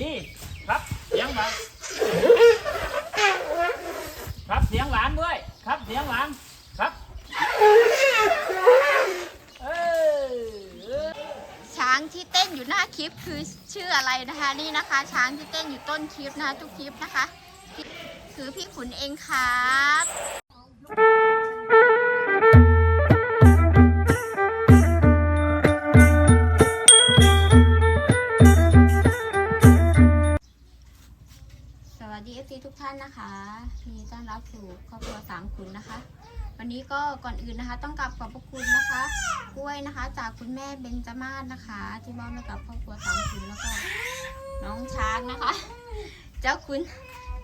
นี่ครับเสียงหวานครับเสียงหวานด้วย ครับเสียงหวานครับเออ ช้างที่เต้นอยู่หน้าคลิปคือชื่ออะไรนะคะ นี่นะคะ ช้างที่เต้นอยู่ต้นคลิปนะคะทุกคลิปนะคะ คือพี่ขุนเองครับ อนรับสู่ครอบครัวสามขุนนะคะ วันนี้ก็ก่อนอื่นนะคะ ต้องกราบขอบพระคุณนะคะกล้วยนะคะ จากคุณแม่เบนจมาศนะคะ ที่มอบให้กับครอบครัวสามขุนแล้วก็น้องช้างนะคะ เจ้าคุณ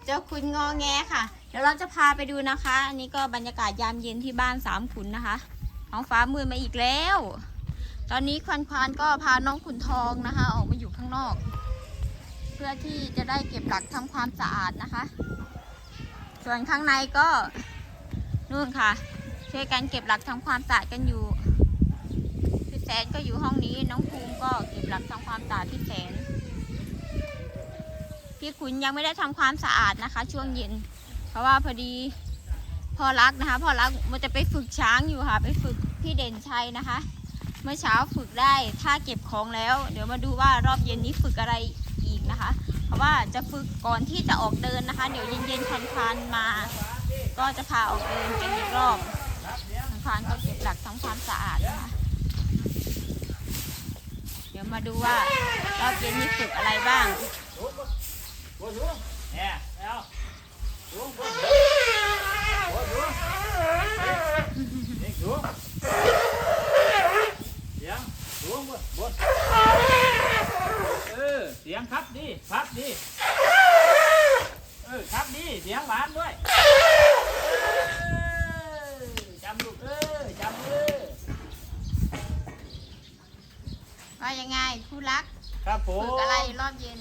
เจ้าคุณงอแงค่ะ เดี๋ยวเราจะพาไปดูนะคะ อันนี้ก็บรรยากาศยามเย็นที่บ้านสามขุนนะคะท้องฟ้ามืดมาอีกแล้ว ตอนนี้ควันควานก็พาน้องขุนทองนะคะ ออกมาอยู่ข้างนอก เพื่อที่จะได้เก็บหลักทำความสะอาดนะคะ ส่วนข้างในก็นู่นค่ะ ช่วยกันเก็บหลักทำความสะอาดกันอยู่พี่แสนก็อยู่ห้องนี้ น้องภูมิก็เก็บหลักทำความสะอาดพี่แสนพี่ขุนยังไม่ได้ทำความสะอาดนะคะ ช่วงเย็น เพราะว่าพอดีพ่อรักนะคะพ่อรักมันจะไปฝึกช้างอยู่ค่ะ ไปฝึกพี่เด่นชัยนะคะ เมื่อเช้าฝึกได้ท่าเก็บของแล้ว เดี๋ยวมาดูว่ารอบเย็นนี้ฝึกอะไรอีกนะคะ เพราะว่าจะฝึกก่อนที่จะออกเดินนะคะ เดี๋ยวเย็นๆคันๆมา ก็จะพาออกเดินกันอีกรอบคันๆก็เก็บหลักทำความสะอาดนะคะเดี๋ยวมาดูว่ารอบเย็นนี้ฝึกอะไรบ้างบนสูงเนี่ยว สียงครับดีครับดีเออครับดีเสียงหวานด้วยเออจำลูกเออจำเออว่ายังไงคู่รักครับผมฝึกอะไรรอบเย็น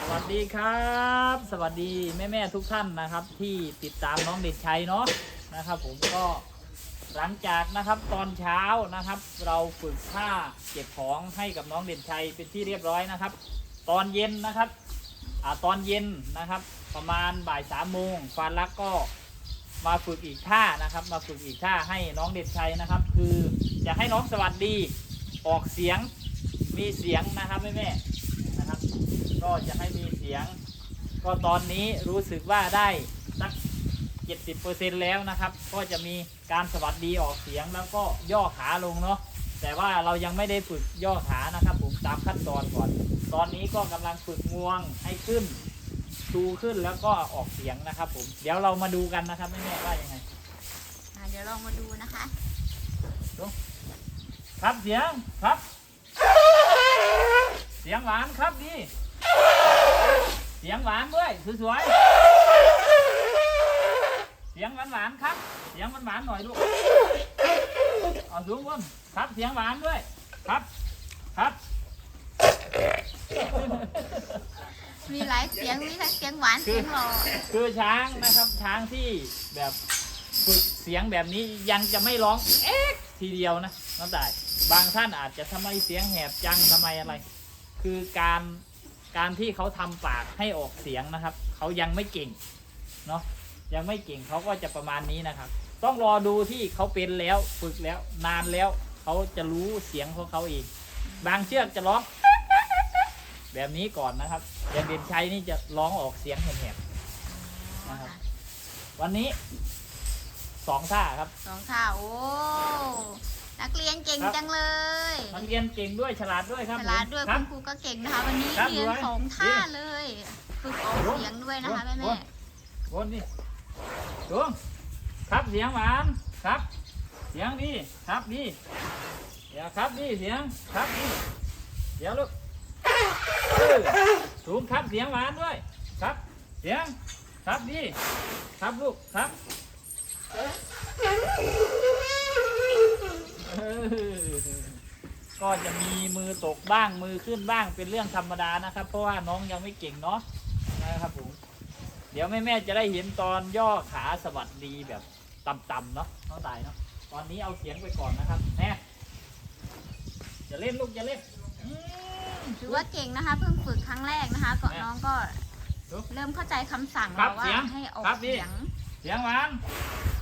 สวัสดีครับ สวัสดีแม่แม่ๆทุกท่านนะครับ ที่ติดตามน้องเด็กชัยเนาะนะครับ ผมก็ หลังจากนะครับตอนเช้านะครับ เราฝึกท่าเก็บของให้กับน้องเด่นชัยเป็นที่เรียบร้อยนะครับ ตอนเย็นนะครับอ่าตอนเย็นนะครับ ประมาณบ่ายสามโมงฟานลักก็มาฝึกอีกท่านะครับ มาฝึกอีกท่าให้น้องเด่นชัยนะครับ คืออยากให้น้องสวัสดีออกเสียงมีเสียงนะครับแม่แม่นะครับ ก็จะให้มีเสียง ก็ตอนนี้รู้สึกว่าได้ 70%แล้วนะครับ ก็จะมีการสวัสดีออกเสียงแล้วก็ย่อขาลงเนาะแต่ว่าเรายังไม่ได้ฝึกย่อขานะครับ ผมตามขั้นตอนก่อน ตอนนี้ก็กำลังฝึกงวงให้ขึ้นชูขึ้นแล้วก็ออกเสียงนะครับ ผม เดี๋ยวเรามาดูกันนะครับแม่ๆว่ายังไงอะเดี๋ยวลองมาดูนะคะครับเสียงครับ เสียงหวานครับดี เสียงหวานด้วยสวยๆ เสียงหวานหวานๆครับ เสียงหวานหวานๆหน่อยลูกเอาสูงบนครับเสียงหวานด้วย ครับ ครับมีหลายเสียงมีทั้งเสียงหวานเสียงหล่อคือช้างนะครับช้างที่แบบฝึกเสียงแบบนี้ยังจะไม่ร้องเอ๊ะทีเดียวนะน้องตายบางท่านอาจจะทำไมเสียงแหบจังทำไมอะไร คือการการที่เขาทำปากให้ออกเสียงนะครับ เขายังไม่เก่งเนาะ ยังไม่เก่งเขาก็จะประมาณนี้นะครับ ต้องรอดูที่เขาเป็นแล้วฝึกแล้วนานแล้วเขาจะรู้เสียงของเขาเอง บางเชือกจะร้อง แบบนี้ก่อนนะครับอย่างเด่นชัยนี่จะร้องออกเสียงแหบๆนะครับ วันนี้สองท่าครับ สองท่าโอ้นักเรียนเก่งครับ จังเลยนักเรียนเก่งด้วยฉลาดด้วยครับฉลาดด้วยครัคุบณครูก็เก่งนะคะ วันนี้ครับเรียนด้วยสองท่าดีเลยฝึกออกเสียงด้วยนะคะแม่โอ้แม่โวนนี่ ดวงครับเสียงหวานครับ เสียงดีครับดีเดี๋ยวครับดีเสียงครับดีเดี๋ยวลูกสูงครับเสียงหวานด้วย ครับเสียงครับดีครับลูกครับก็จะมีมือตกบ้างมือขึ้นบ้างเป็นเรื่องธรรมดานะครับ เพราะว่าน้องยังไม่เก่งเนาะนะครับผม เดี๋ยวแม่แม่ๆจะได้เห็นตอนย่อขาสวัสดีแบบต่ำๆเนาะน้องตายเนาะตอนนี้เอาเสียงไปก่อนนะครับแน่อย่าเล่นลูกอย่าเล่นอืมถือว่าเก่งนะคะ เพิ่งฝึกครั้งแรกนะคะก็แม่น้องก็ดูเริ่มเข้าใจคำสั่งครัแล้บวว่าเสียงให้ออกครับดิเสียงเสียงหวาน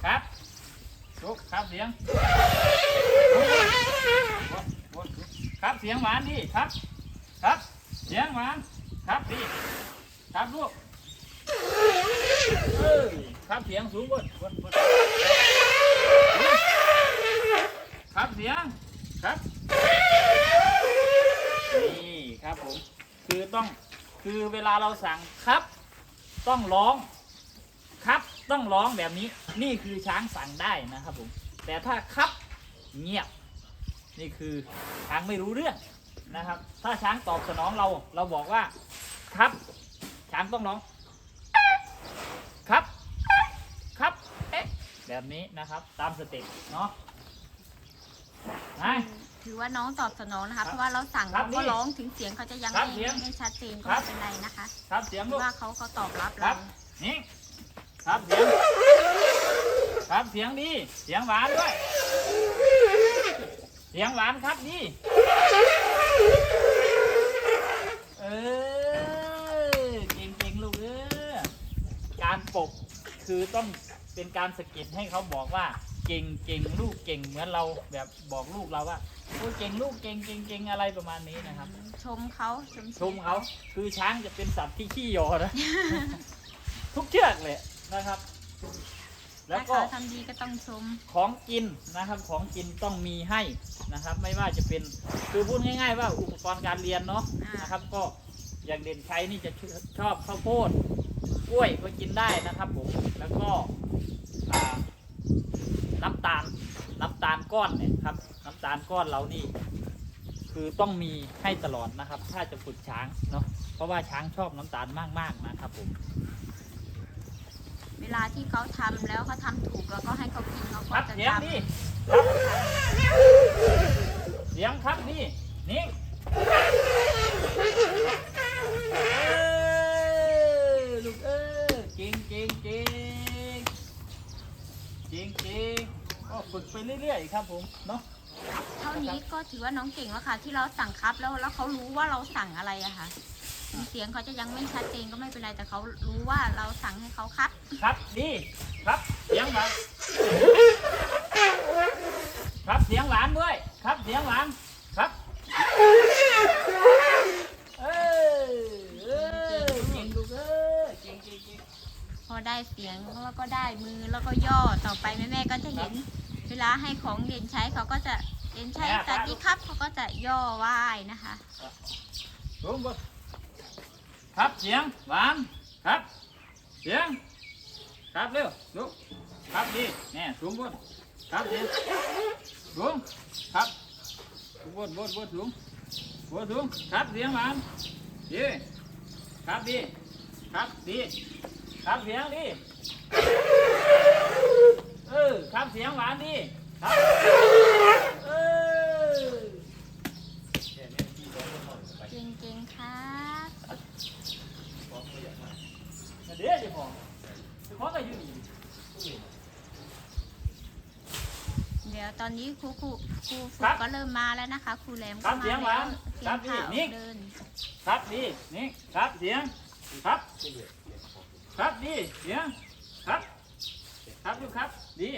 ครับลุกครับเสียงวนๆๆครับเสียงหวานดิครับ ครับ เสียงหวานครับดิครับลูก เอ้ยครับเสียงสูงบนบนบนครับเสียงครับ นี่ครับผม คือต้องคือเวลาเราสั่งครับ ต้องร้อง ครับต้องร้องแบบนี้ นี่คือช้างสั่งได้นะครับผม แต่ถ้าครับเงียบ นี่คือช้างไม่รู้เรื่องนะครับ ถ้าช้างตอบสนองเรา เราบอกว่าครับ ช้างต้องร้อง ครับ ครับเอ๊ะ แบบนี้นะครับตามสเต็ปเนาะไป ถือว่าน้องตอบสนองนะครัคะบเพราะว่าเราสั่งครัเราบก็นี่ร้องถึงเสียงเขาจะยังครับไม่เสียงไม่ชัดเจนก็ครัไม่บ เป็นไรนะคะครับเสียงถืลูอก ว่าเขาเขาตอบรับครัเราบ นี่ครับเสียง ครับเสียงดี เสียงหวานด้วย เสียงหวานครับดีเออเก่งๆลูกเออการปบคือต้อง เป็นการสะกิดให้เขาบอกว่าเก่งเก่งลูกเก่งเหมือนเราแบบบอกลูกเราว่าโอ้ยเก่งลูกเก่งเก่งเก่งอะไรประมาณนี้นะครับ ชมเขาชมชมเขาคือช้างจะเป็นสัตว์ที่ขี้ยอนะ ทุกเชือกเลยนะครับ แล้ถ้าวก็เขาทำดีก็ต้องชม ของกินนะครับของกินต้องมีให้นะครับ ไม่ว่าจะเป็นคือพูดง่าย ๆ ว่าอุปกรณ์การเรียนเนาะอ่าน นะครับ ก็อย่างเด่นชัยนี่จะชอบข้าวโพดกล้วยก็กินได้นะครับผมแล้วก็อ่า น้ำตาลน้ำตาลก้อนเนี่ยครับ น้ำตาลก้อนเรานี่ คือต้องมีให้ตลอดนะครับ ถ้าจะฝึกช้างเนาะเพราะว่าช้างชอบน้ำตาลมากๆนะครับผมเวลาที่เขาทำแล้วเขาทำถูกแล้วก็ให้เขากินเขาคก็รับจะเสียงจำดีครับเสียงครับนี่นี่เอ้ยลูกเอ้ยเก่งเก่งเก่ง เก่งเก่งก็ฝึกไปเรื่อยๆครับผมเนาะเท่านี้ก็ถือว่าน้องเก่งแล้วค่ะ ที่เราสั่งครับแล้วแล้วเขารู้ว่าเราสั่งอะไรอะค่ะถึงเสียงเขาจะยังไม่ชัดเจนก็ไม่เป็นไรแต่เขารู้ว่าเราสั่งให้เขาครับ ครับดีครับเสียงหวานครับเสียงหวานด้วย ครับเสียงหวานครับเอ้ยเอ้ยเก่งลูกเอ้ยเก่งเก่งเก่ง พอ ได้เสียงแล้วก็ได้มือแล้วก็ย่อต่อไปแม่แม่ก็จะเห็นเวลาให้ของเด่นใช้เขาก็จะเด่นใช้สวัสดีครับเขาก็จะย่อไหว้นะคะสูงบนครับเสียงหวานครับ เสียง ครับเร็วลุกครับดีแน่สูงบนครับเสียงสูงครับสูงบนบนบนสูงบนสูงครับเสียงหวานดีครับดีครับดี ครับเสียงดีเออครับเสียงหวานดีครับเออเก่งๆครับเดี๋ยวจะพอจะพอก็อยู่นี่เดี๋ยวตอนนี้ครูครูครูฝึครักบก็เริ่มมาแล้วนะคะครูแหลมครัก็บมาเสียงหแล้ววานเตรีครัยบมผ้าอนี่อกเดิน ครับดีนี่ครับเสียงครับ ครับดีเสียงครับครับลูกครับดี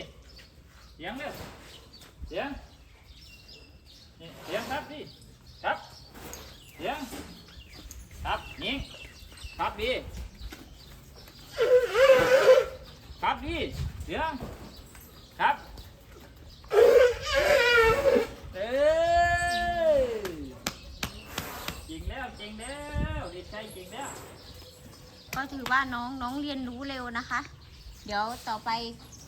เสียงเร็วเสียงนี่เสียงครับดีครับเสียงครับนี่ครับดีครับดีเสียงครับเอ้ยจริงแล้วจริงแล้วดีใจจริงแล้ว ก็ ถือว่าน้องน้องเรียนรู้เร็วนะคะ เดี๋ยวต่อไป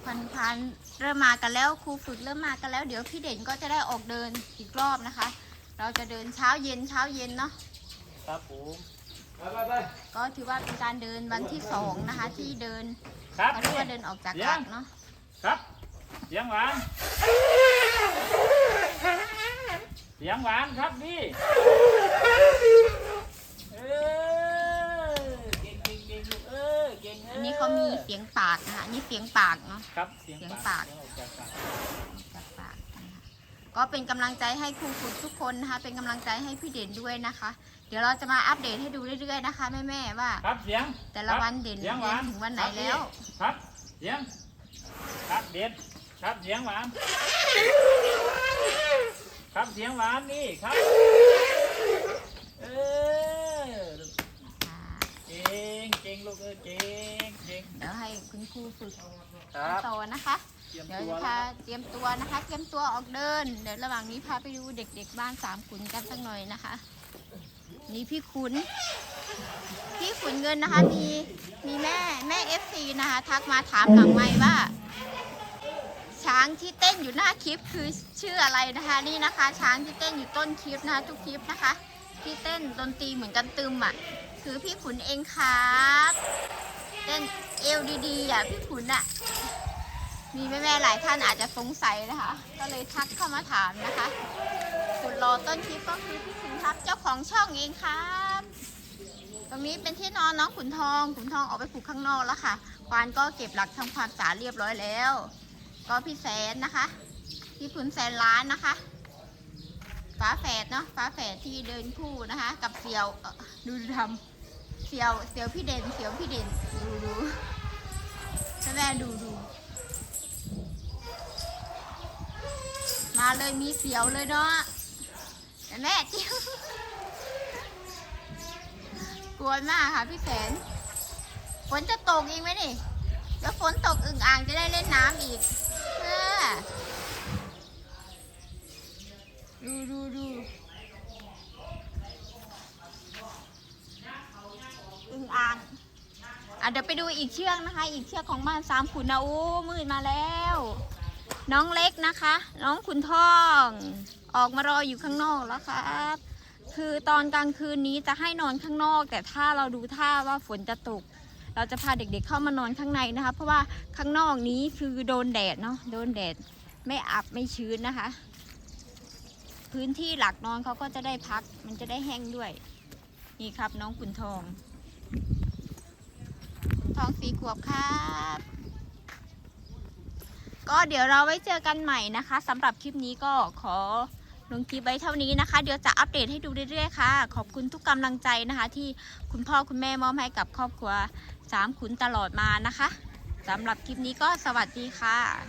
พันพันเริ่มมากันแล้วครูฝึกเริ่มมากันแล้ว เดี๋ยวพี่เด่นก็จะได้ออกเดินอีกรอบนะคะ เราจะเดินเช้าเย็นเช้าเย็นเนาะครับผมก็ถือว่าเป็นการเดินวันที่สองนะคะ ที่เดินครับเขาเรียกว่าเดินออกจากกักเนาะครับเสียงหวานเสียงหวานครับพี่เออเก่งเก่งเก่งลูกเออเก่งเออ อั อั นนี้เขามีเสียงปากนะคะอันนี่เสียงปากเนาะ ครับ เสียงเสียงปาปากกเสียงออกจากปากจากปากนะคะก็เป็นกำลังใจให้ครูฝึกทุกคนนะคะ เป็นกำลังใจให้พี่เด่นด้วยนะคะ เดี๋ยวเราจะมาอัปเดตให้ดูเรื่อยๆนะคะแม่ๆว่า ครับเสียงแต่ละวันเด่นเสียงหวานเด่นถึงวันไหนแล้ว ครับ เสียง ครับเด่นครับเสียงหวาน ครับเสียงหวานนี่ครับ เออค่ะเก่งเก่งลูกเออเก่ง เก่งเดี๋ยวให้คุณครูฝึกครับต่อนะคะเตรียมเดี๋ยวตัวจะแล้วพาเตรียมตัวนะคะ เตรียมตัวออกเดิน เดี๋ยวระหว่างนี้พาไปดูเด็ก ๆ บ้านสามขุนกันสักหน่อยนะคะ นี่พี่ขุน พี่ขุนเงินนะคะ มีมีแม่แม่เอฟซีนะคะ ทักมาถามหลังไม้ว่า ช้างที่เต้นอยู่หน้าคลิปคือชื่ออะไรนะคะ นี่นะคะ ช้างที่เต้นอยู่ต้นคลิปนะคะ ทุกคลิปนะคะที่เต้นดนตรีเหมือนกันตึมอะ คือพี่ขุนเองครับ เต้นเอวดีๆอะพี่ขุนอะ มีแม่ๆหลายท่านอาจจะสงสัยนะคะ ก็เลยทักเข้ามาถามนะคะสุดรอต้นคลิปก็คือพี่ขุนทัพเจ้าของช่องเองครับตรงนี้เป็นที่นอนน้องขุนทอง ขุนทองออกไปผูกข้างนอกแล้วค่ะควานก็เก็บหลักทำความสะอาดเรียบร้อยแล้ว ก็พี่แสนนะคะพี่ขุนแสนล้านนะคะฟ้าแฝดเนาะฟ้าแฝดที่เดินคู่นะคะ กับเสี่ยวดูดูทำ เสียวเสียวพี่เด่นเสียวพี่เด่นดูดูแม่ดูดูมาเลยมีเสียวเลยเนาะแต่แม่จิ้วกลัวมากค่ะพี่แสนฝนจะตกอีกไหมนี่แล้วฝนตกอึ่งอ่างจะได้เล่นน้ำอีกดูดูดู อ่างอะเดี๋ยวไปดูอีกเชือกนะคะ อีกเชือกของบ้านสามขุนนะโอ้มืดมาแล้ว น้องเล็กนะคะ น้องขุนทอง ออกมารออยู่ข้างนอกแล้วครับคือตอนกลางคืนนี้จะให้นอนข้างนอก แต่ถ้าเราดูท่าว่าฝนจะตก เราจะพาเด็กๆเข้ามานอนข้างในนะคะ เพราะว่าข้างนอกนี้คือโดนแดดเนาะโดนแดดไม่อับไม่ชื้นนะคะ พื้นที่หลักนอนเขาก็จะได้พัก มันจะได้แห้งด้วย นี่ครับน้องขุนทอง ทองสีขวบครับ ก็เดี๋ยวเราไว้เจอกันใหม่นะคะสำหรับคลิปนี้ก็ขอลงคลิปไว้เท่านี้นะคะ เดี๋ยวจะอัปเดตให้ดูเรื่อยๆค่ะ ขอบคุณทุกกำลังใจนะคะ ที่คุณพ่อคุณแม่มอบให้กับครอบครัวสามขุนตลอดมานะคะสำหรับคลิปนี้ก็สวัสดีค่ะ